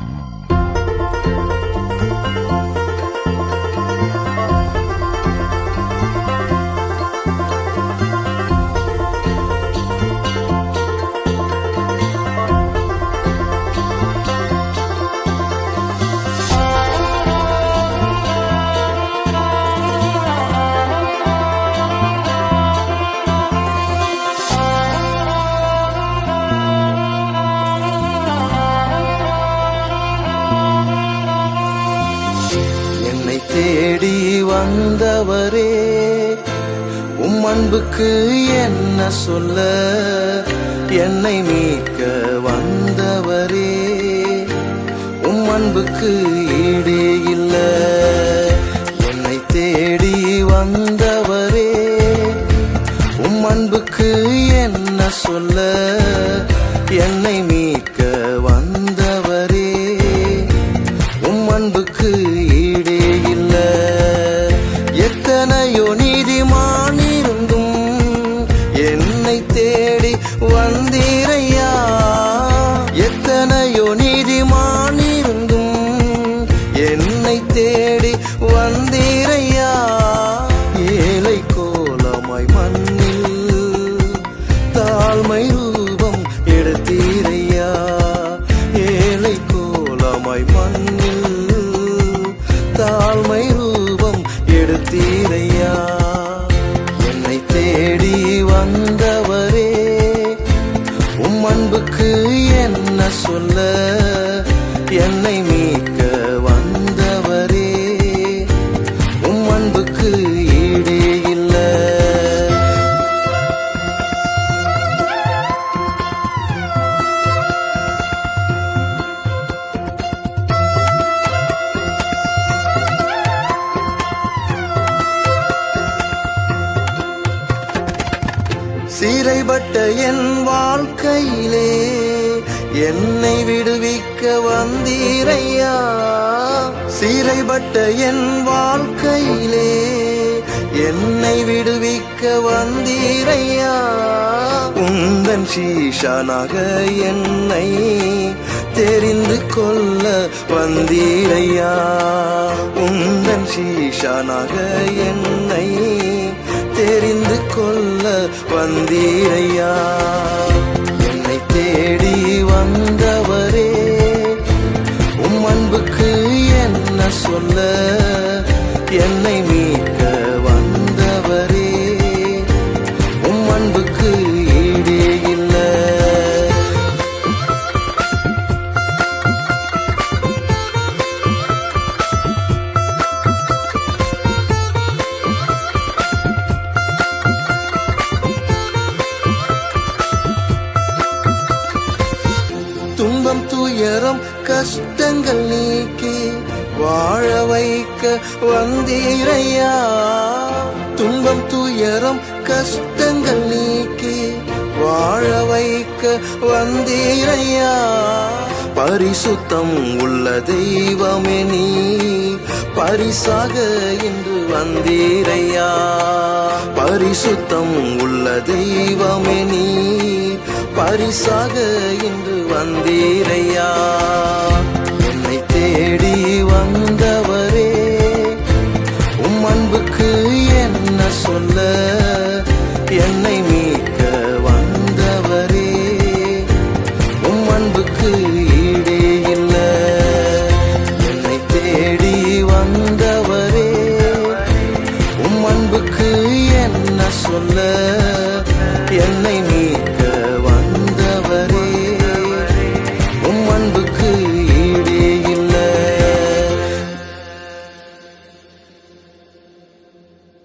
என்னை வந்தவரே உம் அன்புக்கு என்ன சொல்ல என்னை மீட்க வந்தவரே உம் அன்புக்கு ஈடே இல்ல. என்னை தேடி வந்தவரே உம் அன்புக்கு என்ன சொல்ல என்னை மீட்க வந்தவரே உம் அன்புக்கு தேடி வந்தீரையா? எத்தனையோ நீதிமான் இருந்தும் என்னை தேடி வந்தீரையா? ஏழை கோலமாய் மண்ணில் தாழ்மை ரூபம் எடுத்தீரையா? ஏழை கோலமாய் மண்ணில் தாழ்மை ரூபம் எடுத்தீரையா? சொல்ல என்னை மீட்க வந்தவரே. உம் அன்புக்கு ஈடே இல்லை. சீரைப்பட்ட என் வாழ்க்கையிலே என்னை விடுவிக்க வந்தீரையா? சீரைப்பட்ட என் வாழ்க்கையிலே என்னை விடுவிக்க வந்தீரையா? உந்தன் சீஷானாக என்னை தெரிந்து கொள்ள வந்தீரையா? உந்தன் சீஷானாக என்னை தெரிந்து கொள்ள வந்தீரையா? துயரம் கஷ்டங்கள் நீக்கி வாழ வைக்க வந்தீரையா? துன்பம் துயரம் கஷ்டங்கள் நீக்கி வாழ வைக்க வந்தீரையா? பரிசுத்தம் உள்ள தெய்வமே நீ பரிசாக இன்று வந்தீரையா? பரிசுத்தம் உள்ள தெய்வமே நீ பரிசாக இன்று வந்தீரையா? என்னை தேடி வந்தவரே உம் அன்புக்கு என்ன சொல்ல? என்னை மீட்க வந்தவரே உம் அன்புக்கு ஈடே இல்லை. என்னை தேடி வந்தவரே உம் அன்புக்கு என்ன சொல்ல? என்னை sandık